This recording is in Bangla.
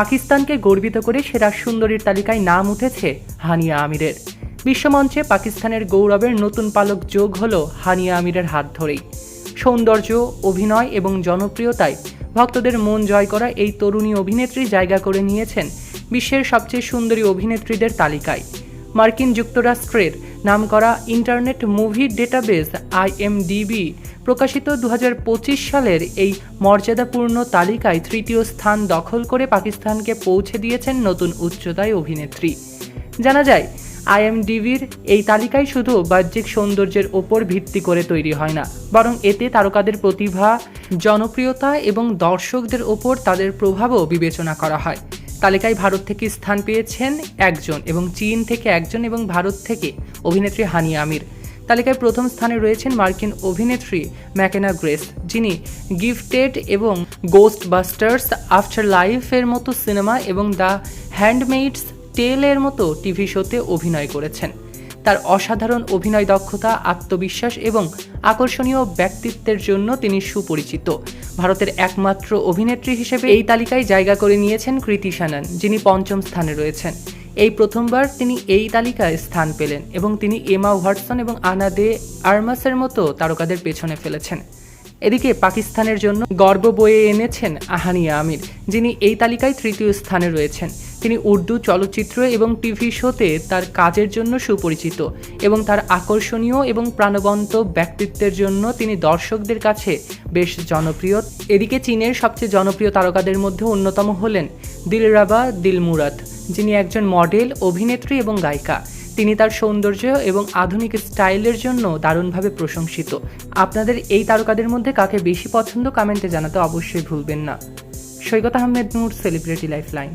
পাকিস্তানকে গর্বিত করে সেরা সুন্দরীর তালিকায় নাম উঠেছে হানিয়া আমিরের। বিশ্বমঞ্চে পাকিস্তানের গৌরবের নতুন পালক যোগ হল হানিয়া আমিরের হাত ধরেই। সৌন্দর্য, অভিনয় এবং জনপ্রিয়তায় ভক্তদের মন জয় করা এই তরুণী অভিনেত্রী জায়গা করে নিয়েছেন বিশ্বের সবচেয়ে সুন্দরী অভিনেত্রীদের তালিকায়। মার্কিন যুক্তরাষ্ট্রের নামকরা ইন্টারনেট মুভি ডেটাবেস আইএমডিবি প্রকাশিত দু হাজার পঁচিশ সালের এই মর্যাদাপূর্ণ তালিকায় তৃতীয় স্থান দখল করে পাকিস্তানকে পৌঁছে দিয়েছেন নতুন উচ্চতায় অভিনেত্রী। জানা যায়, আইএমডিবির এই তালিকায় শুধু বাহ্যিক সৌন্দর্যের ওপর ভিত্তি করে তৈরি হয় না, বরং এতে তারকাদের প্রতিভা, জনপ্রিয়তা এবং দর্শকদের ওপর তাদের প্রভাবও বিবেচনা করা হয়। তালিকায় ভারত থেকে স্থান পেয়েছেন একজন এবং চীন থেকে একজন এবং ভারত থেকে অভিনেত্রী হানি আমির। তালিকায় প্রথম স্থানে রয়েছেন মার্কিন অভিনেত্রী ম্যাকেনা গ্রেস, যিনি গিফটেড এবং গোস্ট বাস্টার্স আফটার লাইফের মতো সিনেমা এবং দ্য হ্যান্ডমেইডস টেলের মতো টিভি শোতে অভিনয় করেছেন। তার অসাধারণ অভিনয় দক্ষতা, আত্মবিশ্বাস এবং আকর্ষণীয় ব্যক্তিত্বের জন্য তিনি সুপরিচিত। ভারতের একমাত্র অভিনেত্রী হিসেবে এই তালিকায় জায়গা করে নিয়েছেন কৃতি সানান, যিনি পঞ্চম স্থানে রয়েছেন। এই প্রথমবার তিনি এই তালিকায় স্থান পেলেন এবং তিনি এমা ওয়াটসন এবং আনা দে আর্মাসের মতো তারকাদের পেছনে ফেলেছেন। এদিকে পাকিস্তানের জন্য গর্ব বয়ে এনেছেন আহানিয়া আমির, যিনি এই তালিকায় তৃতীয় স্থানে রয়েছেন। তিনি উর্দু চলচ্চিত্র এবং টিভি শোতে তার কাজের জন্য সুপরিচিত এবং তার আকর্ষণীয় এবং প্রাণবন্ত ব্যক্তিত্বের জন্য তিনি দর্শকদের কাছে বেশ জনপ্রিয়। এদিকে চীনের সবচেয়ে জনপ্রিয় তারকাদের মধ্যে অন্যতম হলেন দিলরাবা দিলমুরাদ, যিনি একজন মডেল, অভিনেত্রী এবং গায়িকা। তিনি তার সৌন্দর্য এবং আধুনিক স্টাইলের জন্য দারুণভাবে প্রশংসিত। আপনাদের এই তারকাদের মধ্যে কাকে বেশি পছন্দ কমেন্টে জানাতে অবশ্যই ভুলবেন না। Saikat Ahmed Noor celebrity life line